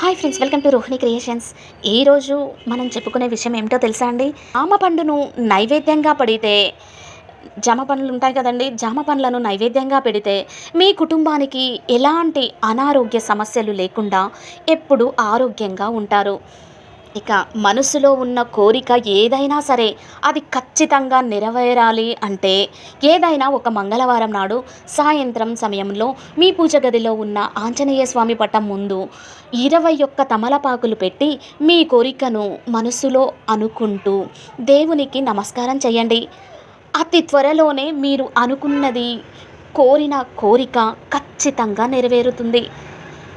Hi friends welcome to Rohini creations ఈరోజు మనం చెప్పుకునే విషయం ఏమిటో తెలుసా అండి? జామ పండును నైవేద్యంగా పడితే జామ పండ్లు ఉంటాయి కదండి జామ పండ్లను నైవేద్యంగా పెడితే మీ కుటుంబానికి ఎలాంటి అనారోగ్య సమస్యలు లేకుండా ఎప్పుడు ఆరోగ్యంగా ఉంటారు. ఇక మనసులో ఉన్న కోరిక ఏదైనా సరే అది ఖచ్చితంగా నెరవేరాలి అంటే ఏదైనా ఒక మంగళవారం నాడు సాయంత్రం సమయంలో మీ పూజ గదిలో ఉన్న ఆంజనేయ స్వామి పటం ముందు ఇరవై ఒక్క తమలపాకులు పెట్టి మీ కోరికను మనసులో అనుకుంటూ దేవునికి నమస్కారం చేయండి. అతి త్వరలోనే మీరు అనుకున్నది కోరిన కోరిక ఖచ్చితంగా నెరవేరుతుంది.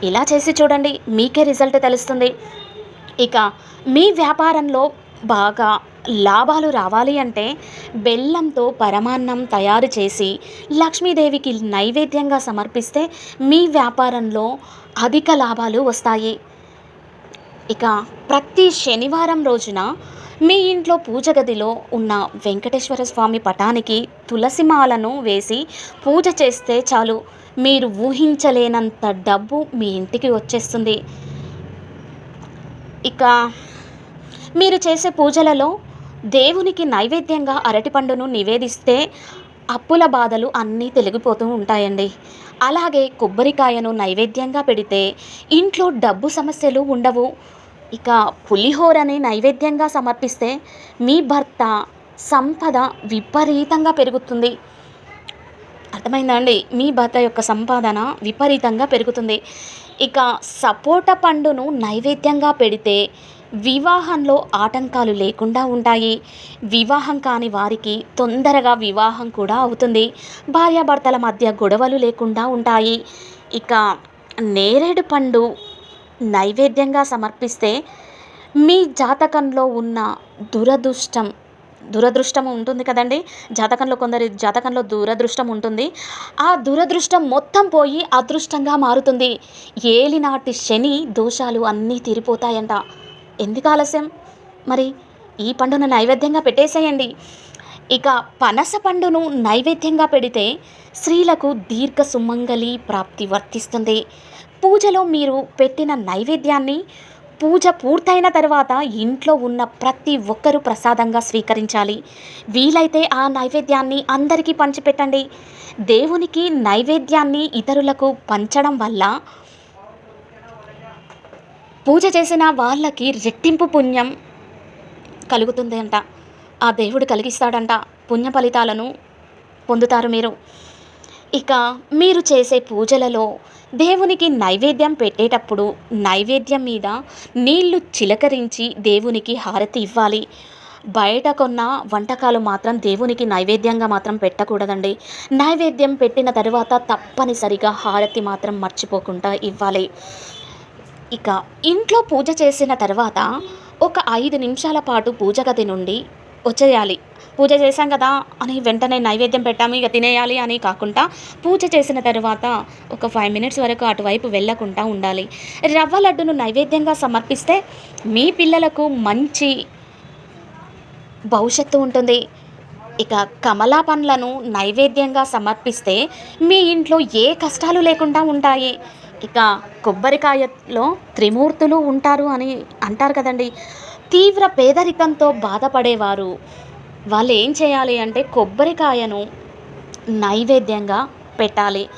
ఇలా చేసి చూడండి మీకే రిజల్ట్ తెలుస్తుంది. ఇక మీ వ్యాపారంలో బాగా లాభాలు రావాలి అంటే బెల్లంతో పరమాన్నం తయారు చేసి లక్ష్మీదేవికి నైవేద్యంగా సమర్పిస్తే మీ వ్యాపారంలో అధిక లాభాలు వస్తాయి. ఇక ప్రతి శనివారం రోజున మీ ఇంట్లో పూజ గదిలో ఉన్న వెంకటేశ్వర స్వామి పటానికి తులసిమాలను వేసి పూజ చేస్తే చాలు. మీరు ఊహించలేనంత డబ్బు మీ ఇంటికి వచ్చేస్తుంది. ఇక మీరు చేసే పూజలలో దేవునికి నైవేద్యంగా అరటిపండును నివేదిస్తే అప్పుల బాధలు అన్నీ తొలగిపోతూ ఉంటాయండి. అలాగే కొబ్బరికాయను నైవేద్యంగా పెడితే ఇంట్లో డబ్బు సమస్యలు ఉండవు. ఇక పులిహోరని నైవేద్యంగా సమర్పిస్తే మీ భర్త సంపద విపరీతంగా పెరుగుతుంది. అర్థమైందా అండి? మీ భర్త యొక్క సంపాదన విపరీతంగా పెరుగుతుంది. ఇక సపోటా పండును నైవేద్యంగా పెడితే వివాహంలో ఆటంకాలు లేకుండా ఉంటాయి. వివాహం కాని వారికి తొందరగా వివాహం కూడా అవుతుంది. భార్యాభర్తల మధ్య గొడవలు లేకుండా ఉంటాయి. ఇక నేరేడు పండు నైవేద్యంగా సమర్పిస్తే మీ జాతకంలో ఉన్న దురదృష్టం దురదృష్టం ఉంటుంది కదండి. జాతకంలో కొందరి జాతకంలో దురదృష్టం ఉంటుంది. ఆ దురదృష్టం మొత్తం పోయి అదృష్టంగా మారుతుంది. ఏలినాటి శని దోషాలు అన్నీ తీరిపోతాయంట. ఎందుకు ఆలస్యం? మరి ఈ పండును నైవేద్యంగా పెట్టేసేయండి. ఇక పనస పండును నైవేద్యంగా పెడితే స్త్రీలకు దీర్ఘ సుమంగళి ప్రాప్తి వర్తిస్తుంది. పూజలో మీరు పెట్టిన నైవేద్యాన్ని పూజ పూర్తయిన తర్వాత ఇంట్లో ఉన్న ప్రతి ఒక్కరూ ప్రసాదంగా స్వీకరించాలి. వీలైతే ఆ నైవేద్యాన్ని అందరికీ పంచిపెట్టండి. దేవునికి నైవేద్యాన్ని ఇతరులకు పంచడం వల్ల పూజ చేసిన వాళ్ళకి రెట్టింపు పుణ్యం కలుగుతుంది అంట ఆ దేవుడు కలిగిస్తాడంట. పుణ్య ఫలితాలను పొందుతారు మీరు. ఇక మీరు చేసే పూజలలో దేవునికి నైవేద్యం పెట్టేటప్పుడు నైవేద్యం మీద నీళ్ళు చిలకరించి దేవునికి హారతి ఇవ్వాలి. బయట కొన్న వంటకాలు మాత్రం దేవునికి నైవేద్యంగా మాత్రం పెట్టకూడదండి. నైవేద్యం పెట్టిన తర్వాత తప్పనిసరిగా హారతి మాత్రం మర్చిపోకుండా ఇవ్వాలి. ఇక ఇంట్లో పూజ చేసిన తర్వాత ఒక ఐదు నిమిషాల పాటు పూజ గది నుండి వచ్చేయాలి. పూజ చేశాం కదా అని వెంటనే నైవేద్యం పెట్టాము ఇక తినేయాలి అని కాకుండా పూజ చేసిన తర్వాత ఒక ఫైవ్ మినిట్స్ వరకు అటువైపు వెళ్ళకుండా ఉండాలి. రవ్వ లడ్డును నైవేద్యంగా సమర్పిస్తే మీ పిల్లలకు మంచి భవిష్యత్తు ఉంటుంది. ఇక కమలా పండ్లను నైవేద్యంగా సమర్పిస్తే మీ ఇంట్లో ఏ కష్టాలు లేకుండా ఉంటాయి. ఇక కొబ్బరికాయలో త్రిమూర్తులు ఉంటారు అని అంటారు కదండి. తీవ్ర పేదరికంతో బాధపడేవారు. వాళ్ళు ఏం చేయాలి అంటే కొబ్బరికాయను నైవేద్యంగా పెట్టాలి.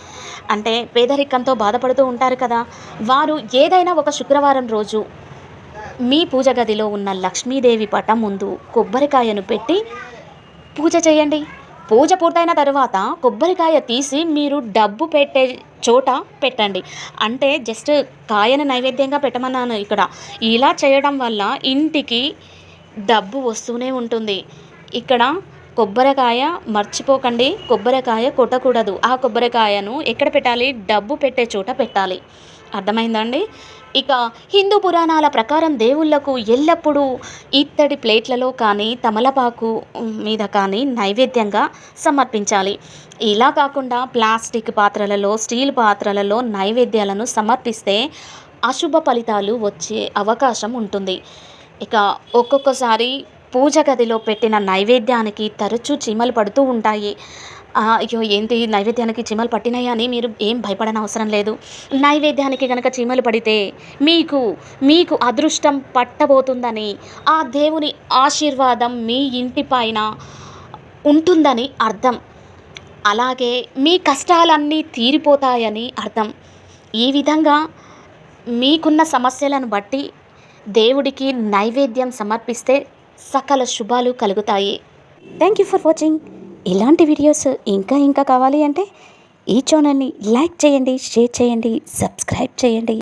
అంటే పేదరికంతో బాధపడుతూ ఉంటారు కదా. వారు ఏదైనా ఒక శుక్రవారం రోజు మీ పూజ గదిలో ఉన్న లక్ష్మీదేవి పటం ముందు కొబ్బరికాయను పెట్టి పూజ చేయండి. పూజ పూర్తయిన తర్వాత కొబ్బరికాయ తీసి మీరు డబ్బు పెట్టే చోట పెట్టండి. అంటే జస్ట్ కాయను నైవేద్యంగా పెట్టమన్నాను ఇక్కడ. ఇలా చేయడం వల్ల ఇంటికి డబ్బు వస్తూనే ఉంటుంది. ఇక్కడ కొబ్బరికాయ మర్చిపోకండి. కొబ్బరికాయ కొట్టకూడదు. ఆ కొబ్బరికాయను ఎక్కడ పెట్టాలి? డబ్బు పెట్టే చోట పెట్టాలి. అర్థమైందండి? ఇక హిందూ పురాణాల ప్రకారం దేవుళ్ళకు ఎల్లప్పుడూ ఇత్తడి ప్లేట్లలో కానీ తమలపాకు మీద కానీ నైవేద్యంగా సమర్పించాలి. ఇలా కాకుండా ప్లాస్టిక్ పాత్రలలో స్టీల్ పాత్రలలో నైవేద్యాలను సమర్పిస్తే అశుభ ఫలితాలు వచ్చే అవకాశం ఉంటుంది. ఇక ఒక్కొక్కసారి పూజ గదిలో పెట్టిన నైవేద్యానికి తరచూ చీమలు పడుతూ ఉంటాయి. అయ్యో ఏంటి? నైవేద్యానికి చీమలు పట్టినాయని అని మీరు ఏం భయపడని అవసరం లేదు. నైవేద్యానికి కనుక చీమలు పడితే మీకు మీకు అదృష్టం పట్టబోతుందని ఆ దేవుని ఆశీర్వాదం మీ ఇంటి పైన ఉంటుందని అర్థం. అలాగే మీ కష్టాలన్నీ తీరిపోతాయని అర్థం. ఈ విధంగా మీకున్న సమస్యలను బట్టి దేవుడికి నైవేద్యం సమర్పిస్తే సకల శుభాలు కలుగుతాయి. థ్యాంక్ యూ ఫర్ వాచింగ్ ఇలాంటి వీడియోస్ ఇంకా ఇంకా కావాలి అంటే ఈ ఛానల్ని లైక్ చేయండి షేర్ చేయండి సబ్స్క్రైబ్ చేయండి.